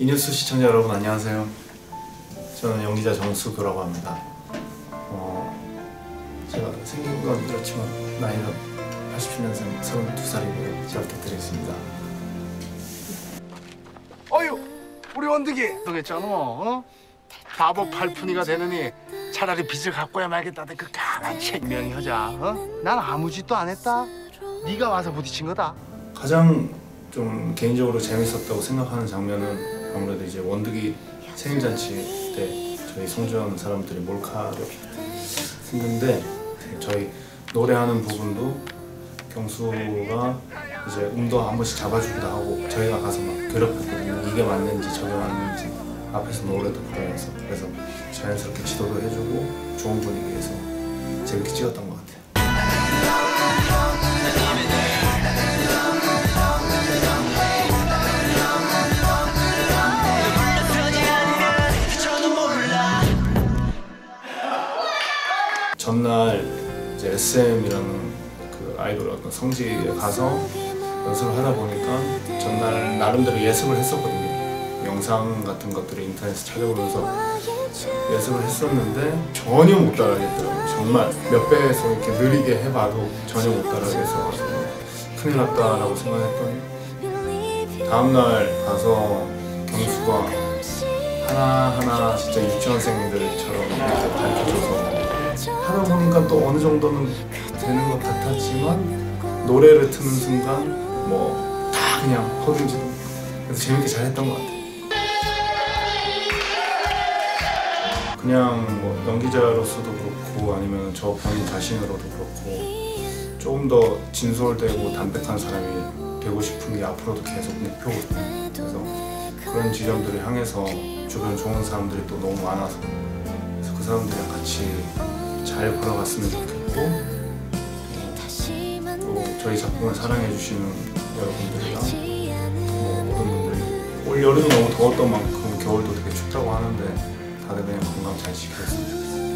이뉴스 시청자 여러분 안녕하세요. 저는 연기자 정수교라고 합니다. 어, 제가 생긴 건 그렇지만 나이는 87년생 32살이고요. 잘 부탁드리겠습니다. 어유 우리 원득이 너겠잖아 어? 바보 팔푼이가 되느니 차라리 빚을 갚고야 말겠다는 그 강한 책명이 하자 어? 난 아무 짓도 안 했다 네가 와서 부딪힌 거다 가장 좀 개인적으로 재밌었다고 생각하는 장면은 아무래도 이제 원득이 생일잔치 때 저희 송주현 사람들이 몰카를 했는데 저희 노래하는 부분도 경수가 이제 음도 한 번씩 잡아주기도 하고 저희가 가서 막 괴롭혔거든요. 이게 맞는지 저게 맞는지 앞에서 노래도 부르면서 그래서 자연스럽게 지도도 해주고 좋은 분위기에서 재밌게 찍었던 것 같아요 전날 이제 SM이라는 그 아이돌 어떤 성지에 가서 연습을 하다 보니까 전날 나름대로 예습을 했었거든요. 영상 같은 것들을 인터넷에 찾아보면서 예습을 했었는데 전혀 못 따라하겠더라고요. 정말 몇 배에서 이렇게 느리게 해봐도 전혀 못 따라하겠어 큰일 났다라고 생각했더니 다음날 가서 경수가 하나하나 진짜 유치원생들처럼 이렇게 가르쳐줘서 하다 보니까 또 어느 정도는 되는 것 같았지만 노래를 트는 순간 뭐 다 그냥 허둥지둥. 그래서 재밌게 잘했던 것 같아요. 그냥 뭐 연기자로서도 그렇고 아니면 저 본인 자신으로도 그렇고 조금 더 진솔되고 담백한 사람이 되고 싶은 게 앞으로도 계속 목표거든요 그래서 그런 지점들을 향해서 주변 좋은 사람들이 또 너무 많아서 그래서 그 사람들이랑 같이 잘 걸어갔으면 좋겠고 어, 또 저희 작품을 사랑해 주시는 여러분들이랑 뭐 모든 분들이 올 여름이 너무 더웠던 만큼 겨울도 되게 춥다고 하는데 다들 그냥 건강 잘 지켰으면 좋겠어요.